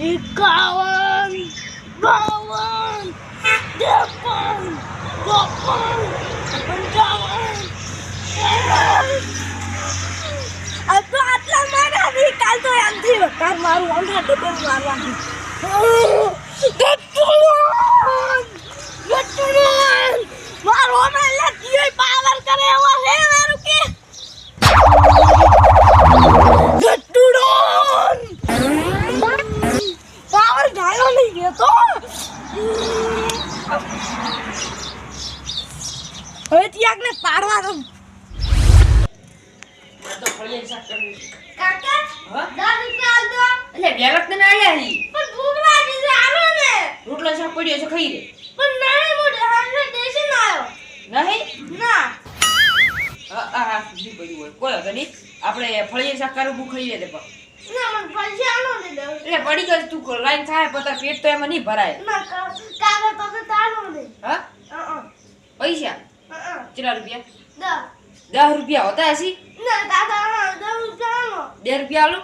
એકાવન બાવન ત્રેપન ચોપન પંચાવન આ તો આટલા મારા બી કાલ તો એમથી વધારે મારું આંધા ડબલ મારવાનું હવે ત્યાં ને પાડવા દઉં. કાકા દસ રૂપિયા એટલે બે વખત તને આલ્યા હી. પણ ભૂખ લાગી છે આલો ને. રોટલો શાક પડ્યો છે ખાઈ લે. પણ ના મોઢે હાંડે દેશી ના આવ્યો નહીં? ના. હા હા હા જી પડ્યું હોય. કોઈ વાંધો નહીં. આપણે ફળિયાની શાક કરવું બહુ ખાઈ લે પણ. ના મને પૈસા આલો ને દે એટલે પડી ગયો તું લાઈન થાય પણ તાર પેટ તો એમાં નહીં ભરાય. ના કા- કાગળ તો તો હા. પૈસા? કેટલા રૂપિયા? દસ. રૂપિયા હોતા હશી? ના દાદા બે રૂપિયા આલું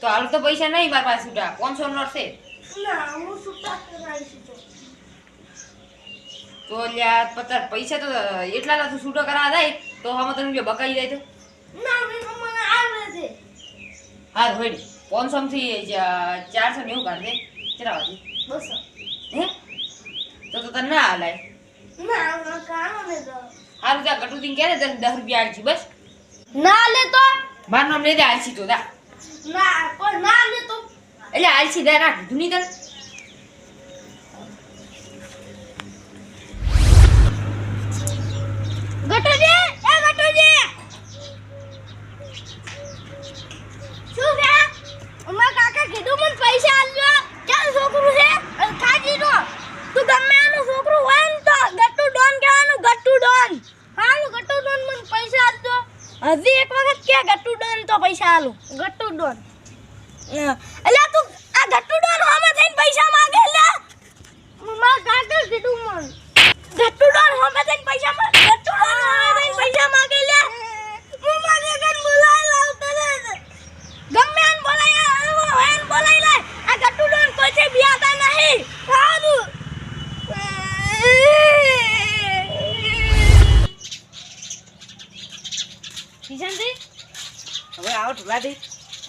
તો હાલ તો પૈસા નહીં મારા પાસે છૂટા પાંચસો નોટ છે છું તો. લ્યા પચાસ પૈસા તો એટલા તું છૂટો કરા જાય તો હવે તને બકાઈ જાય તો? હા છે. હોય પાંચસો થી ચારસો નેવું કાઢ દે? કેટલા વાગે? બસ. હે? તો તો તને ના હલાય હારું ત્યાં કટુતી ક્યારે દસ દસ રૂપિયા આલજી બસ? ના લે તો. મારું નામ લઈ દે આલસી તો દા ના પણ ના લે તો. એટલે આલસી દે રાખ કીધું નહીં તને. આલું ગટ્ટુ ડોન. એટલે તું આ ગટ્ટુ ડોન હોમે થઈને પૈસા માંગે લે. મમ્મા કાકા કીધું મન. ગટ્ટુ ડોન હોમે થઈને પૈસા માંગે ગટ્ટુ ડોન હોમે થઈને પૈસા માંગે લે. મમ્મા ને ગન બોલાય લાવતો ને ગમે એન બોલાય આવો એન બોલાય લે. આ ગટ્ટુ ડોન કોઈ છે બિયાતા નહીં સારું કિશનજી? હવે આવો ઢોલાથી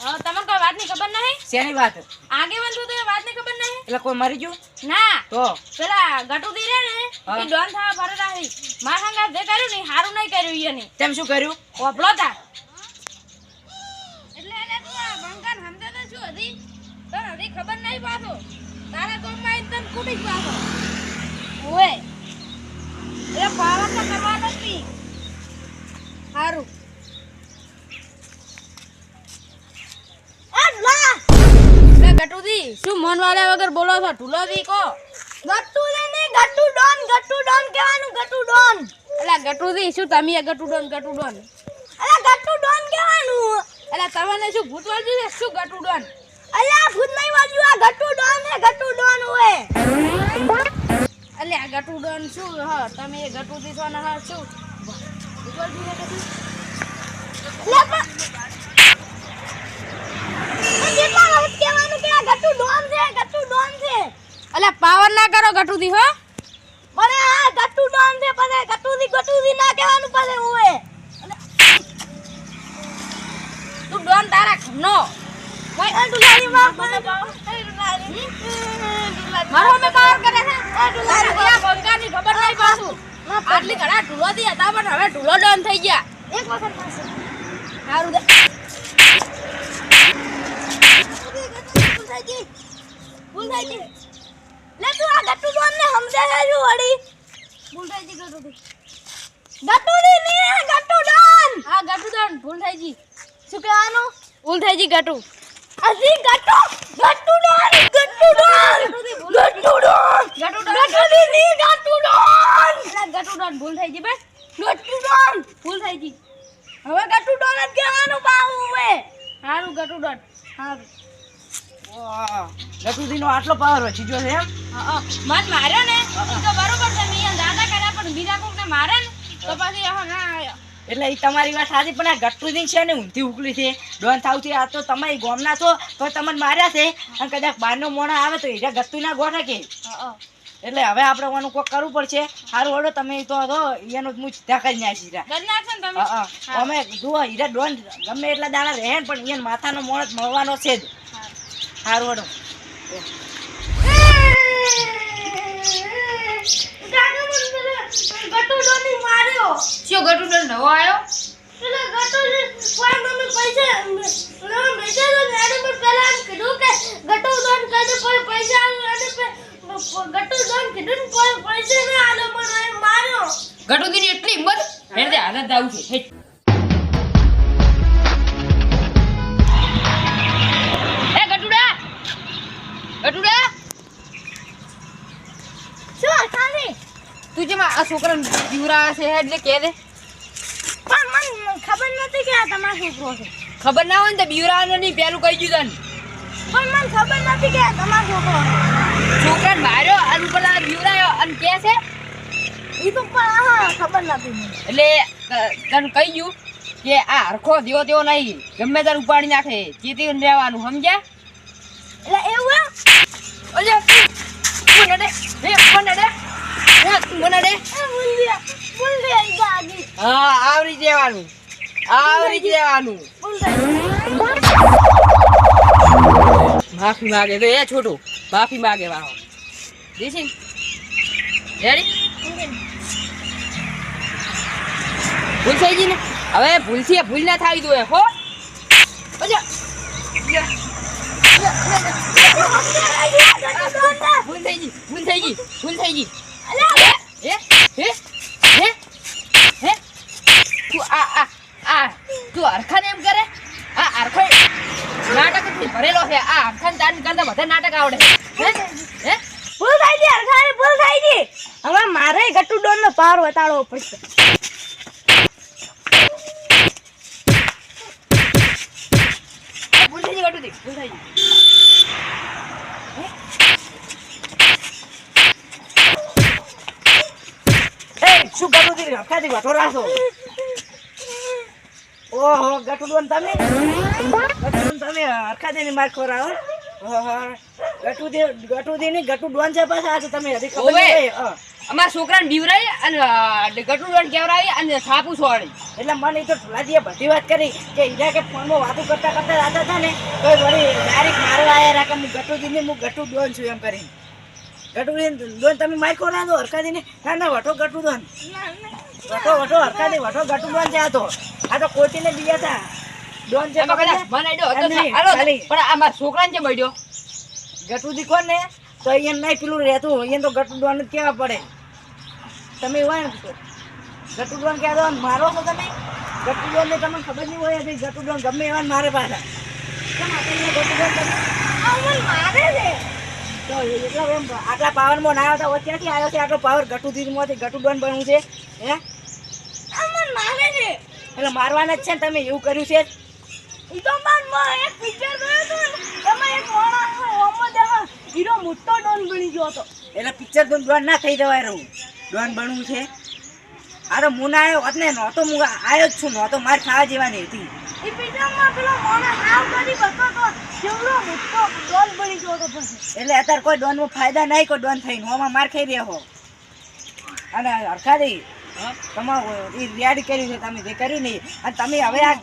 હા તમને કોઈ વાતની ખબર નહીં? શેની વાત? આગેવાન છું તો એ વાતની ખબર નહીં? એટલે કોઈ મરી ગયું? ના. તો? પેલા ગટુદી રે ને. એ ડોન થવા ફરે રહી માર હંગા જે કર્યું ને હારું નહીં કર્યું ઈ નહીં તેમ શું કર્યું? ઓભળો તા એટલે એટલે તું આ બંકાન સમજે તો શું હતી? તો હજી ખબર નહીં પાછો. તારા ગોમમાં એકદમ કુટી જ પાછો. ઓય એટલે પાવર તો કરવાનો જ નહીં. હારું. લે ગટુદી શું મન વાળ્યા વગર બોલો છો? ઢુલોદી કો ગટ્ટુ ને ગટ્ટુ ડોન ગટ્ટુ ડોન કહેવાનું ગટુ ડોન એટલે ગટુદી શું તમે ગટુ ડોન ગટુ ડોન અલા ગટ્ટુ ડોન કહેવાનું. એટલે તમને શું ભૂત વાળ્યું છે? શું ગટુ ડોન અલ્યા ભૂત નહીં વાળ્યું આ ગટુ ડોન ને ગટુ ડોન હોય એટલે આ ગટુ ડોન શું? હ તમે ગટ્ટુ દીધો ને હા શું? ભૂત વાળ્યું છે કશું? લે પણ કેટલા વખત કહેવાનું કે આ ગટ્ટુ ડોન છે ગટ્ટુ ડોન છે અલે પાવર ના કરો ગટુદી હો. મને આ ગટુ ડોન છે પછી ગટુદી ગટુદી ના કહેવાનું પછી ઓએ તું ડોન તારા નો કોઈ અડુલારી માં મારો મે પાવર કરે છે? અડુલારી આ બંગાની ખબર નહીં પાછું. આટલી ઘણા ઢૂલો દી હતા પણ હવે ઢૂલો ડોન થઈ ગયા. એક વખત પાછું. સારું દે ભૂલ થઈ ગઈ. લે તું આ ગટ્ટુ ડોન ને સમજે છે વળી. ભૂલ થઈ ગઈ ગટ્ટુ ગટ્ટુ દી ની ગટ્ટુ ડોન હા ગટ્ટુ ડોન ભૂલ થઈ ગઈ શું કહેવાનું? ભૂલ થઈ ગઈ Gattu અસી Gattu Gattu don Gattu don Gattu don Gattu don Gattu ની ગટ્ટુ ડોન ગટ્ટુ ડોન ભૂલ થઈ ગઈ બસ. ગટ્ટુ ડોન ભૂલ થઈ ગઈ હવે ગટ્ટુ ડોન જ કહેવાનું પાવું હવે. હારું ગટ્ટુ ડોન હારું ગટુદી નો આટલો પાવર હોય ગયો છે એમ. મન માર્યો ને? તો બરોબર છે મેં દાદા કર્યા પણ બીજા કોકને મારે ને? તો પછી ના એટલે એ તમારી વાત સાચી પણ આ ગટ્ટુજી છે ને ઊંધી ઉકલી છે. ડોન થાવથી આ તો તમે ગોમના છો તો તમને માર્યા છે. અને કદાચ બહારનો મોણા આવે તો એના ગત્તુ ના ગોઠે કે એટલે હવે આપણે ઓનું કોક કરવું પડશે. સારું ઓડો તમે તો તો એનો જ હું સીધા કરી નાખી સીધા. અમે જુઓ હીરા ડોન ગમે એટલા દાડા રહે પણ એને માથાનો મોણ જ મળવાનો છે જ. ડોની માર્યો શું ગટુ ડોન નવો આવ્યો પેલો ગટુ કોઈ મને પૈસા ના પૈસા આ છોકરાને જીવરાવે છે એટલે કે દે પણ મને ખબર નથી કે આ તમારો છોકરો છે ખબર ના હોય ને તો બીવરાવાનું નહીં પેલું કહી દીધું પણ મને ખબર નથી કે આ તમારો છોકરો છે છોકરાને માર્યો અને પેલા બીવરાયો અને કે છે એ તો પણ હા ખબર નથી એટલે તને કહી ગયું કે આ હરખો દેવો તેવો નહીં ગમે ત્યારે ઉપાડી નાખે ચેતી રહેવાનું સમજ્યા એટલે એવું ઓલે પણ એ ભૂલ્યા ભૂલ્યા ઈ હા આવરી જવાનું આવરી જવાનું માફી માગે તો એ છોટું. માફી માગે વાહો. દેસી રેડી? ભૂલ થઈ ગઈ ને હવે ભૂલથી ભૂલ ના થાવી દો હો. અચ્છા ભૂલ થઈ ગઈ ભૂલ થઈ ગઈ ભૂલ થઈ ગઈ હે હે હે હે તું આ આ આ તું હરખાને એમ કરે આ હરખો નાટક જ ભરેલો છે આ હરખાને તાન કરતા બધા નાટક આવડે હે હે ભૂલ થઈ ગઈ અરખાની ભૂલ થઈ ગઈ હવે મારે ગટ્ટુ ડોન નો પાર વતાડવો પડશે. ભૂલ થઈ ભૂલ એ શું ગટુ દી રાખો ઓહો ગટુ ડોન તમે? ગટુ ડોન તમે અરખાદીની માર ખોરાવો ઓહો ગટુ દી ગટુ દી ની ગટુ ડોન છે પાછા આ તમે હજી ખબર નહીં હા. અમારા છોકરાને બીવરાઈ અને ગટુ ડોન કેવરાવી અને થાપુ છોડી. એટલે મને તો ઠુલાજીએ બધી વાત કરી કે ઈરા કે ફોનમાં વાતો કરતા કરતા રાતા હતા ને તો વળી ડાયરેક્ટ મારવા આયા રાખે કે હું ગટુ દીને હું ગટુ ડોન છું એમ કરીને. ગટુ દીન ડોન તમે માર ખોરા દો હરખાદીને ના ના વઠો ગટુ ડોન. વઠો વઠો હરખાદી વઠો ગટુ ડોન છે આ તો. આ તો કોચીને બીજા હતા ડોન છે. પણ આ મારા છોકરાને જે મળ્યો? ગટુજી કોણ ને? તો અહીંયા નહીં પેલું રહેતું અહીંયા તો ગટુ ડોન જ કહેવા પડે. તમે હોય ને તો ગટુ ડોન દો મારો છો તમે? ગટુ ને તમને ખબર નહીં હોય કે ગટુ ડોન ગમે એવા મારે પાછા. કેમ આપણે તમે મારે છે. તો એટલા એમ આટલા પાવરમાં ના આવતા તો ક્યાંથી આવ્યો છે? આટલો પાવર ગટુ દીધમાંથી ગટુ ડોન બનવું છે હે મારે છે. એટલે મારવાના જ છે ને તમે? એવું કર્યું છે? તો એક પિક્ચર જોયું હતું ને. એક માણસ હીરો મોટો ડોન બની ગયો હતો. એટલે પિક્ચર ડોન ના થઈ જવાય રહું. ડોન બનવું છે. આ તો મુના આવ્યો હોત ને નહોતો હું આવ્યો જ છું નહોતો મારે ખાવા જેવાની હતી. ઈ પિક્ચરમાં પેલો માણસ હાવ કરી બતો તો જેવડો મોટો ડોન બની ગયો હતો પછી. એટલે અત્યારે કોઈ ડોનમાં ફાયદા નહીં કોઈ ડોન થઈને. હોમાં માર ખાઈ રહ્યો અને હરખાદી તમારું એ રેડ કર્યું છે તમે જે કર્યું નહીં અને તમે હવે આ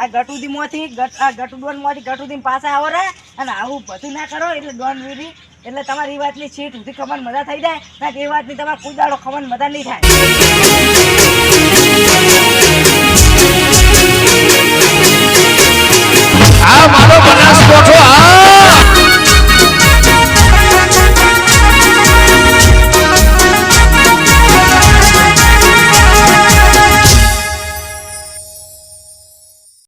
આ ગટુદીમાંથી ગટ આ ગટુડોનમાંથી ગટુદીમ પાછા આવો રે અને આવું બધું ના કરો એટલે ડોન વીરી એટલે તમારી વાતની સીટ સુધી ખબર મજા થઈ જાય. ના એ વાતની તમારે કોઈ દાડો ખબર મજા નહીં થાય.